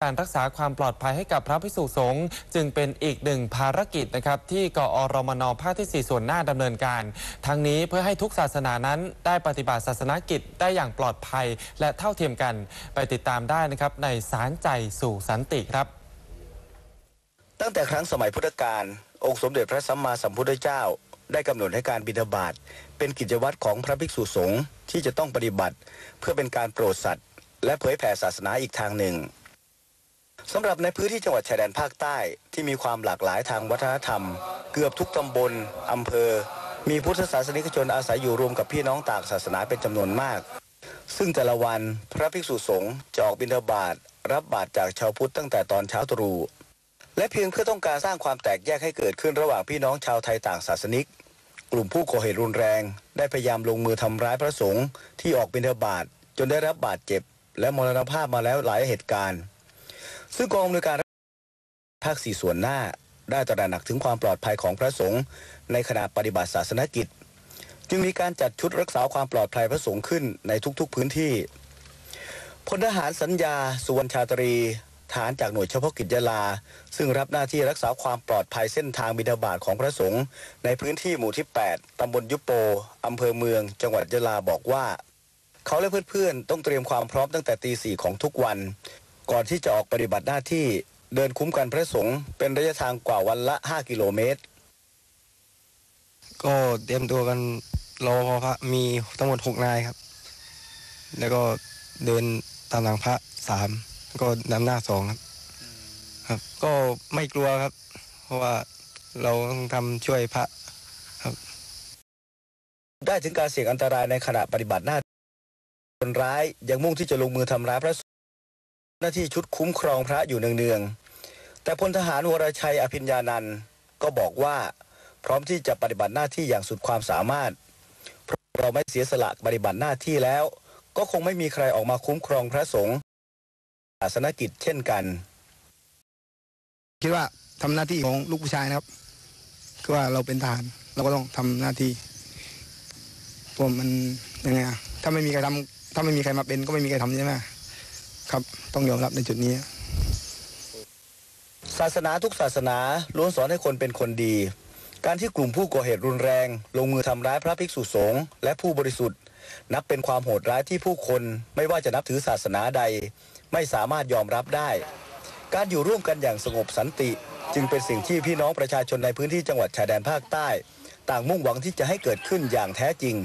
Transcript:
การรักษาความปลอดภัยให้กับพระภิกษุสงฆ์จึงเป็นอีกหนึ่งภารกิจนะครับที่กอรมนภาคที่ 4 ส่วนหน้าดำเนินการ ทั้งนี้เพื่อให้ทุกศาสนานั้นได้ปฏิบัติศาสนกิจได้อย่างปลอดภัยและเท่าเทียมกัน ไปติดตามได้นะครับในสารใจสู่สันติครับ ตั้งแต่ครั้งสมัยพุทธกาลองค์สมเด็จพระสัมมาสัมพุทธเจ้า ได้กำหนดให้การบิณฑบาตเป็นกิจวัตรของพระภิกษุสงฆ์ที่จะต้องปฏิบัติ เพื่อเป็นการโปรดสัตว์ และเผยแผ่ศาสนาอีกทางหนึ่ง สำหรับในพื้นที่จังหวัดชายแดนภาคใต้ที่มีความหลากหลายทางวัฒนธรรม เกือบทุกตำบลอำเภอ มีพุทธศาสนิกชนอาศัยอยู่รวมกับพี่น้องต่างศาสนาเป็นจำนวนมาก ซึ่งแต่ละวันพระภิกษุสงฆ์จะออกบิณฑบาตรับบาตรจากชาวพุทธตั้งแต่ตอนเช้าตรู่และเพียงเพื่อต้องการสร้างความแตกแยกให้เกิดขึ้นระหว่างพี่น้องชาวไทยต่างศาสนิก กลุ่มผู้ก่อเหตุรุนแรง ได้พยายามลงมือทำร้ายพระสงฆ์ที่ออกบิณฑบาตจนได้รับบาดเจ็บ และมรณภาพมาแล้วหลายเหตุการณ์ ซึ่งกองอำนวยการภาคสี่ส่วนหน้าได้ตระหนักถึงความปลอดภัยของพระสงฆ์ในขณะปฏิบัติศาสนกิจ จึงมีการจัดชุดรักษาความปลอดภัยพระสงฆ์ขึ้นในทุกๆพื้นที่พลทหารสัญญาสุวรรณชาตรี ฐานจากหน่วยเฉพาะกิจยาลา ซึ่งรับหน้าที่รักษาความปลอดภัยเส้นทางบิณฑบาตของพระสงฆ์ในพื้นที่หมู่ที่ 8 ตำบลยุโป อำเภอเมือง จังหวัดยะลาบอกว่า เขาและเพื่อนๆ ต้องเตรียมความพร้อมตั้งแต่ตีสี่ของทุกวัน ก่อนที่จะออกปฏิบัติหน้าที่เดินคุ้มกันพระสงฆ์เป็นระยะทางกว่าวันละ 5 กิโลเมตร ก็เตรียมตัวกันรอพอพระมีทั้งหมดหกนายครับ แล้วก็เดินตามหลังพระสามแล้วก็นำหน้าสองครับครับ ก็ไม่กลัวครับ เพราะว่าเราต้องทำช่วยพระได้ถึงการเสี่ยงอันตรายในขณะปฏิบัติหน้าที่คนร้ายยังมุ่งที่จะลงมือทำร้ายพระสงฆ์ หน้าที่ชุดคุ้มครองพระอยู่เนืองๆ แต่พลทหารวรชัยอภิญญานันท์ก็บอกว่า พร้อมที่จะปฏิบัติหน้าที่อย่างสุดความสามารถ เพราะเราไม่เสียสละปฏิบัติหน้าที่แล้ว ก็คงไม่มีใครออกมาคุ้มครองพระสงฆ์ศาสนกิจเช่นกัน คิดว่าทำหน้าที่ของลูกผู้ชายนะครับคือว่าเราเป็นทหารเราก็ต้องทำหน้าที่เพราะมันยังไงถ้าไม่มีใครทำถ้าไม่มีใครมาเป็นก็ไม่มีใครทำใช่ไหม ครับต้องยอมรับในจุดนี้ ศาสนาทุกศาสนาล้วนสอนให้คนเป็นคนดี การที่กลุ่มผู้ก่อเหตุรุนแรง ลงมือทำร้ายพระภิกษุสงฆ์และผู้บริสุทธิ์ นับเป็นความโหดร้ายที่ผู้คนไม่ว่าจะนับถือศาสนาใด ไม่สามารถยอมรับได้ การอยู่ร่วมกันอย่างสงบสันติ จึงเป็นสิ่งที่พี่น้องประชาชนในพื้นที่จังหวัดชายแดนภาคใต้ ต่างมุ่งหวังที่จะให้เกิดขึ้นอย่างแท้จริง